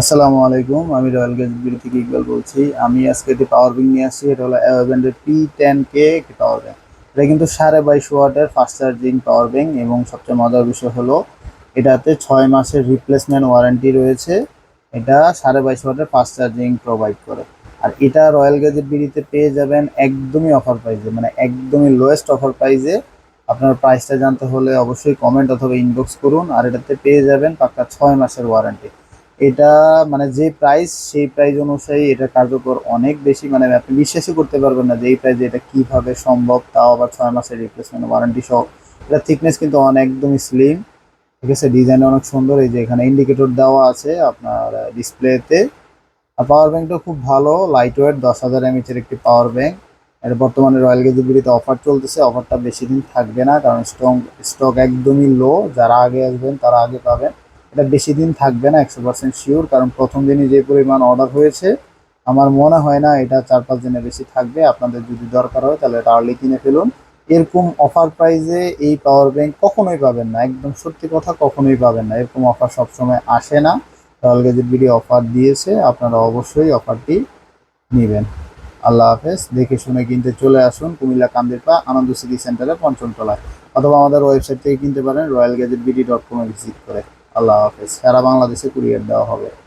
আসসালামু আলাইকুম, আমি রয়্যাল গেজ বিল থেকে ইকবাল বলছি। আমি আজকে একটি পাওয়ার ব্যাংক নিয়ে আসছি, এটা হলো অ্যাভেন্ডের পি টেন কে একটি পাওয়ার ব্যাংক এটা কিন্তু সাড়ে বাইশ ওয়াটের ফাস্ট চার্জিং পাওয়ার ব্যাংক এবং সবচেয়ে মজার বিষয় হলো, এটাতে ছয় মাসের রিপ্লেসমেন্ট ওয়ারেন্টি রয়েছে। এটা সাড়ে বাইশ ওয়াটের ফাস্ট চার্জিং প্রোভাইড করে। আর এটা রয়্যাল গেজের বিডিতে পেয়ে যাবেন একদমই অফার প্রাইসে মানে একদমই লোয়েস্ট অফার প্রাইসে আপনার প্রাইসটা জানতে হলে অবশ্যই কমেন্ট অথবা ইনবক্স করুন, আর এটাতে পেয়ে যাবেন পাক্কা ছয় মাসের ওয়ারেন্টি এটা মানে যে প্রাইস সেই প্রাইস অনুযায়ী এটা কার্যকর অনেক বেশি। মানে আপনি বিশ্বাসই করতে পারবেন না যে এই প্রাইসে এটা কীভাবে সম্ভব, তাও আবার ছয় মাসের রিপ্লেসমেন্ট ওয়ারেন্টি সহ। এটা থিকনেস কিন্তু অনেক একদমই স্লিম ঠিক আছে ডিজাইন অনেক সুন্দর। এই যে এখানে ইন্ডিকেটর দেওয়া আছে আপনার ডিসপ্লেতে আর পাওয়ার ব্যাংকটা খুব ভালো। লাইট ওয়েট দশ হাজার এমএচের একটি পাওয়ার ব্যাংক এটা বর্তমানে রয়্যাল গেজেবিলিতে অফার চলতেছে। অফারটা বেশি দিন থাকবে না, কারণ স্টক স্টক একদমই লো যারা আগে আসবেন, তারা আগে পাবেন। এটা বেশি দিন থাকবে না, একশো পার্সেন্ট শিওর কারণ প্রথম দিনই যে পরিমাণ অর্ডার হয়েছে, আমার মনে হয় না এটা চার পাঁচ দিনে বেশি থাকবে, আপনাদের যদি দরকার হয় তাহলে এটা আর্লি কিনে ফেলুন। এরকম অফার প্রাইজে এই পাওয়ার ব্যাংক কখনোই পাবেন না, একদম সত্যি কথা কখনোই পাবেন না, এরকম অফার সবসময় আসে না। রয়্যাল গেজেট ভিডিও অফার দিয়েছে, আপনারা অবশ্যই অফারটি নেবেন। আল্লাহ হাফেজ, দেখে শুনে কিনতে চলে আসুন কুমিল্লা কান্দিরপা আনন্দ সিটি সেন্টারে পঞ্চমতলায়, অথবা আমাদের ওয়েবসাইট থেকে কিনতে পারেন রয়্যাল গেজেট বিডি ডট কমে ভিজিট করে। আল্লাহ হাফেজ। সারা বাংলাদেশে কুরিয়ার দেওয়া হবে।